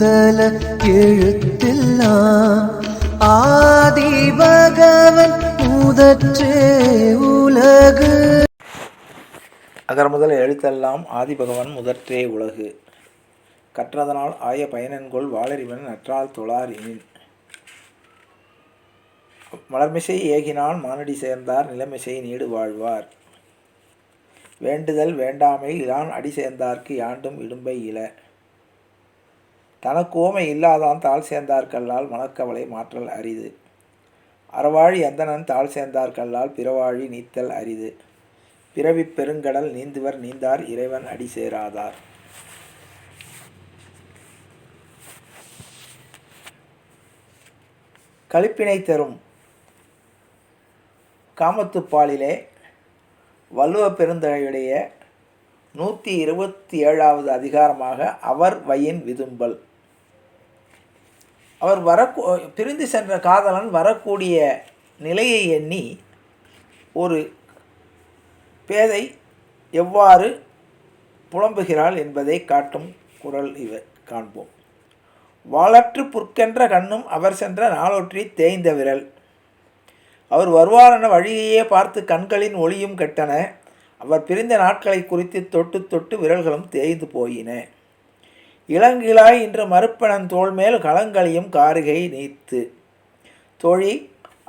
முதல எழுத்தெல்லாம் ஆதி பகவன் முதற்றே உலகு. அகர முதல் எழுத்தெல்லாம் ஆதி பகவன் முதற்றே உலகு. கற்றதனால் ஆய பயனென்கொள் வாளறிவன் நற்றால் தொழார் எனின் மலர்மிசை ஏகினான் மானடி சேர்ந்தார் நிலமிசை நீடு வாழ்வார். வேண்டுதல் வேண்டாமை இலான் அடி சேர்ந்தார்க்கு யாண்டும் இடும்பை இல. தனக்கு ஓமை இல்லாதான் தாழ் சேர்ந்தார்கல்லால் மனக்கவலை மாற்றல் அரிது. அறவாழி எந்தனன் தாழ் சேர்ந்தார்கல்லால் பிறவாழி நீத்தல் அரிது. பிறவிப் பெருங்கடல் நீந்துவர் நீந்தார் இறைவன் அடி சேராதார். களிப்பினை தரும் காமத்துப்பாலிலே வள்ளுவ பெருந்தகையுடைய நூற்றி இருபத்தி ஏழாவது அதிகாரமாக அவர் வயின் விதும்பல். அவர் வரக்கூ பிரிந்து சென்ற காதலன் வரக்கூடிய நிலையை எண்ணி ஒரு பேதை எவ்வாறு புலம்புகிறாள் என்பதை காட்டும் குரல் இவர் காண்போம். வாளற்று புற்கென்ற கண்ணும் அவர் சென்ற நாளொற்றி தேய்ந்த விரல். அவர் வருவாரென வழியையே பார்த்து கண்களின் ஒளியும் கெட்டன. அவர் பிரிந்த நாட்களை குறித்து தொட்டு தொட்டு விரல்களும் தேய்ந்து போயின. இளங்கிலாய் இன்று மறுப்பனன் தோள் மேல் களங்களையும் காரிகை நீத்து. தோழி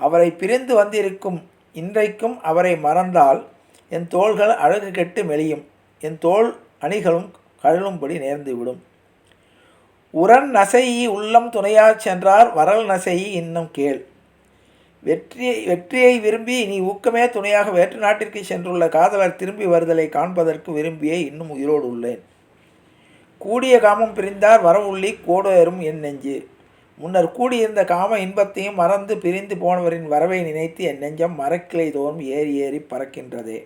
அவரை பிரிந்து வந்திருக்கும் இன்றைக்கும் அவரை மறந்தால் என் தோள்கள் அழகு கெட்டு மெலியும் என் தோள் அணிகளும் கழலும்படி நேர்ந்துவிடும் உரன் நசையி உள்ளம் துணையா சென்றார் வரல் நசையி இன்னும் கேள். வெற்றியை வெற்றியை விரும்பி நீ ஊக்கமே துணையாக வேற்று நாட்டிற்கு சென்றுள்ள காதலர் திரும்பி வருதலை காண்பதற்கு விரும்பியே இன்னும் உயிரோடு உள்ளேன். கூடிய காமம் பிரிந்தார் வரவுள்ளி கோடேறும் என் நெஞ்சு. முன்னர் கூடியிருந்த காம இன்பத்தையும் மறந்து பிரிந்து போனவரின் வரவை நினைத்து என் நெஞ்சம் மரக்கிளை தோறும் ஏறி ஏறி பறக்கின்றதே.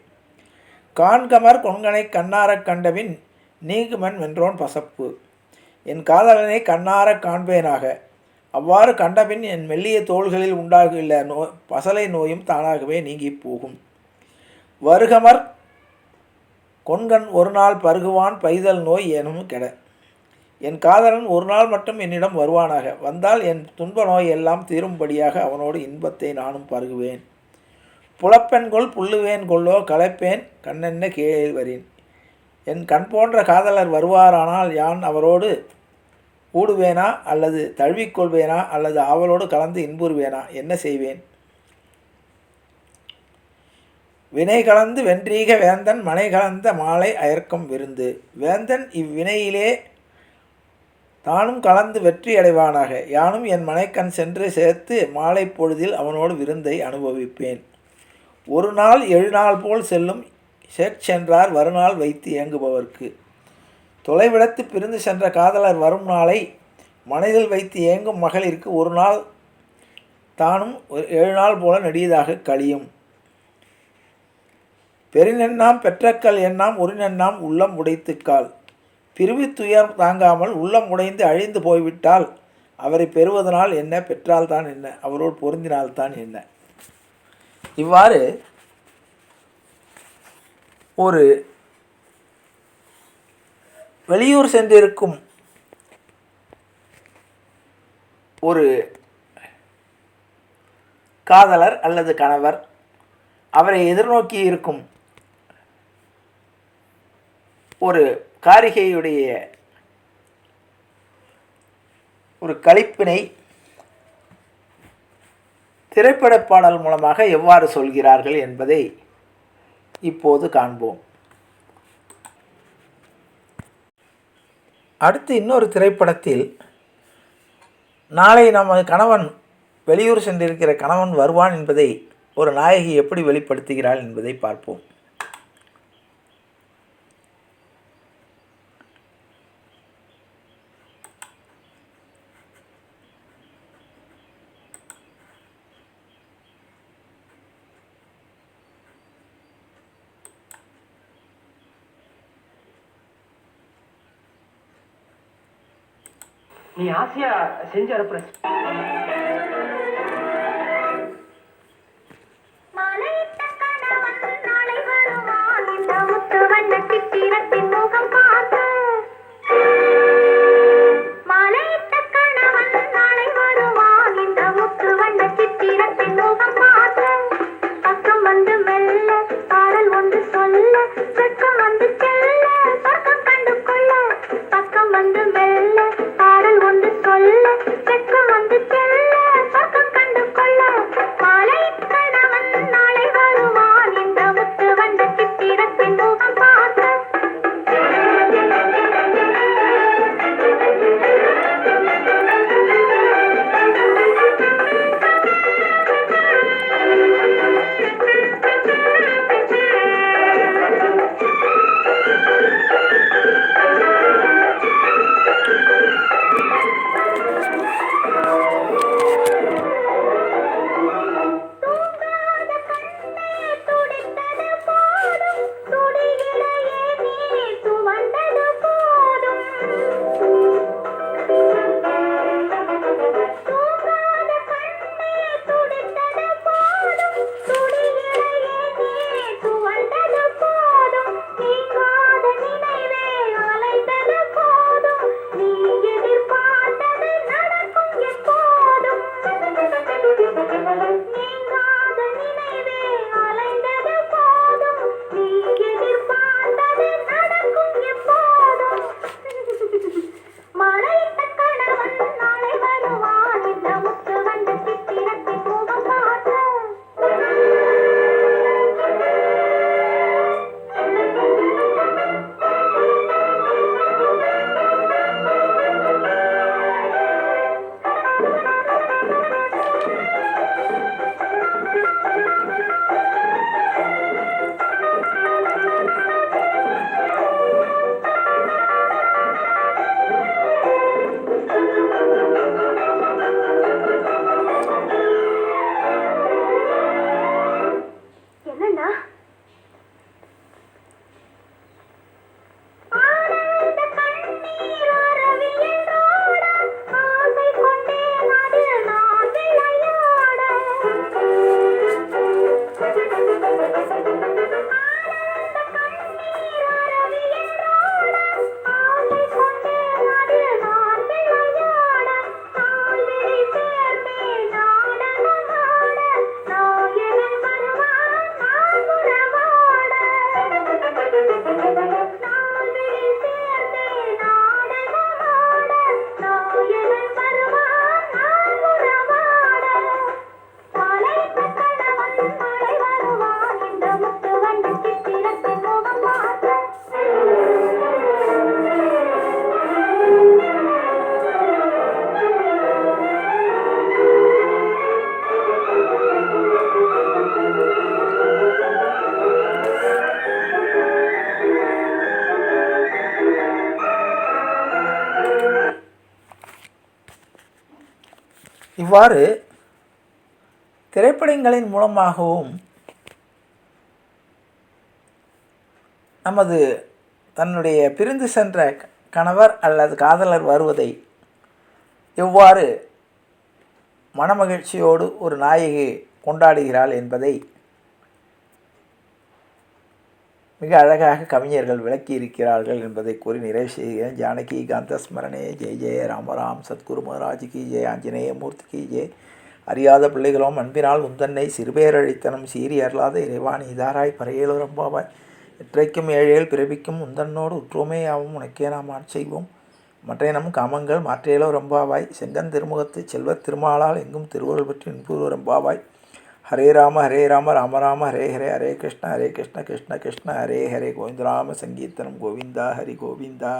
காண்கமர் கொன்கனை கண்ணாரக் கண்டபின் நீங்குமன் வென்றோன் பசப்பு. என் காதலனை கண்ணாரக் காண்பேனாக. அவ்வாறு கண்டபின் என் மெல்லிய தோள்களில் உண்டாகியுள்ள நோ பசலை நோயும் தானாகவே நீங்கி போகும். வருகமர் கொண்கண் ஒரு நாள் பருகுவான் பைதல் நோய் எனும் கெட. என் காதலன் ஒரு நாள் மட்டும் என்னிடம் வருவானாக. வந்தால் என் துன்ப நோய் எல்லாம் தீரும்படியாக அவனோடு இன்பத்தை நானும் பருகுவேன். புலப்பெண்கொள் புல்லுவேன் கொள்ளோ களைப்பேன் கண்ணென்ன கீழே வரேன். என் கண் போன்ற காதலர் வருவாரானால் யான் அவரோடு கூடுவேனா அல்லது தழுவிக்கொள்வேனா அல்லது அவளோடு கலந்து இன்புறுவேனா? என்ன செய்வேன்? வினை கலந்து வென்றீக வேந்தன் மனை கலந்த மாலை அயர்க்கும் விருந்து. வேந்தன் இவ்வினையிலே தானும் கலந்து வெற்றி அடைவானாக. யானும் என் மனைக்கண் சென்று சேர்த்து மாலை பொழுதில் அவனோடு விருந்தை அனுபவிப்பேன். ஒரு நாள் எழுநாள் போல் செல்லும் சென்றார் வருநாள் வைத்து இயங்குபவர்க்கு. தொலைவிடத்து பிரிந்து சென்ற காதலர் வரும் நாளை மனதில் வைத்து ஏங்கும் மகளிருக்கு ஒரு நாள் தானும் ஏழு நாள் போல நெடியதாக கழியும். பெருநெண்ணாம் பெற்றக்கல் எண்ணாம் உரிநெண்ணாம் உள்ளம் உடைத்துக்கால் பிரிவு துயர் தாங்காமல் உள்ளம் உடைந்து அழிந்து போய்விட்டால் அவரை பெறுவதனால் என்ன? பெற்றால்தான் என்ன? அவரோடு பொருந்தினால்தான் என்ன? இவ்வாறு ஒரு வெளியூர் சென்றிருக்கும் ஒரு காதலர் அல்லது கணவர் அவரை எதிர்நோக்கி இருக்கும் ஒரு காரிகையுடைய ஒரு கழிப்பினை திரைப்பட பாடல் மூலமாக எவ்வாறு சொல்கிறார்கள் என்பதை இப்போது காண்போம். அடுத்து இன்னொரு திரைப்படத்தில் நாளை நமது கணவன் வெளியூர் சென்றிருக்கிற கணவன் வருவான் என்பதை ஒரு நாயகி எப்படி வெளிப்படுத்துகிறாள் என்பதை பார்ப்போம். நீ ஆசையா செஞ்சு அனுப்புற. மலையிட்ட கணவன் நாளை வருவான். இந்த முத்து வண்ண சித்திரத்தின் இவ்வாறு திரைப்படங்களின் மூலமாகவும் நமது தன்னுடைய பிரிந்து சென்ற கணவர் அல்லது காதலர் வருவதை எவ்வாறு மனமகிழ்ச்சியோடு ஒரு நாயகி கொண்டாடுகிறாள் என்பதை மிக அழகாக கவிஞர்கள் விளக்கி இருக்கிறார்கள் என்பதை கூறி நிறைவு செய்கிறேன். ஜானகி காந்த ஸ்மரணே ஜெய் ஜெய ராமராம் சத்குரு மகாராஜ் கி ஜெய் ஆஞ்சநேய மூர்த்தி கி ஜெய். அறியாத பிள்ளைகளும் அன்பினால் உந்தன்னை சிறுபேரழித்தனம் சீறி அருளாத இறைவான் இதாராய் பறையலுரம்பாவாய் இற்றைக்கும் ஏழேல் பிறவிக்கும் உந்தன்னோடு உற்றுமே உனக்கே நாம் ஆட்செய்வோம் மற்ற காமங்கள் மாற்றையிலோ ரொம்பாவாய் செங்கன் திருமுகத்து செல்வத் திருமாலால் எங்கும் திருவருள் பற்றி இன்புறு ரம்பாவாய் ஹரே ராம ஹரே ராம ராம ராம ஹரே ஹரே ஹரே கிருஷ்ண ஹரே கிருஷ்ண கிருஷ்ண கிருஷ்ண ஹரே ஹரே கோவிந்தராம சங்கீர்த்தனம் கோவிந்தா ஹரி கோவிந்தா.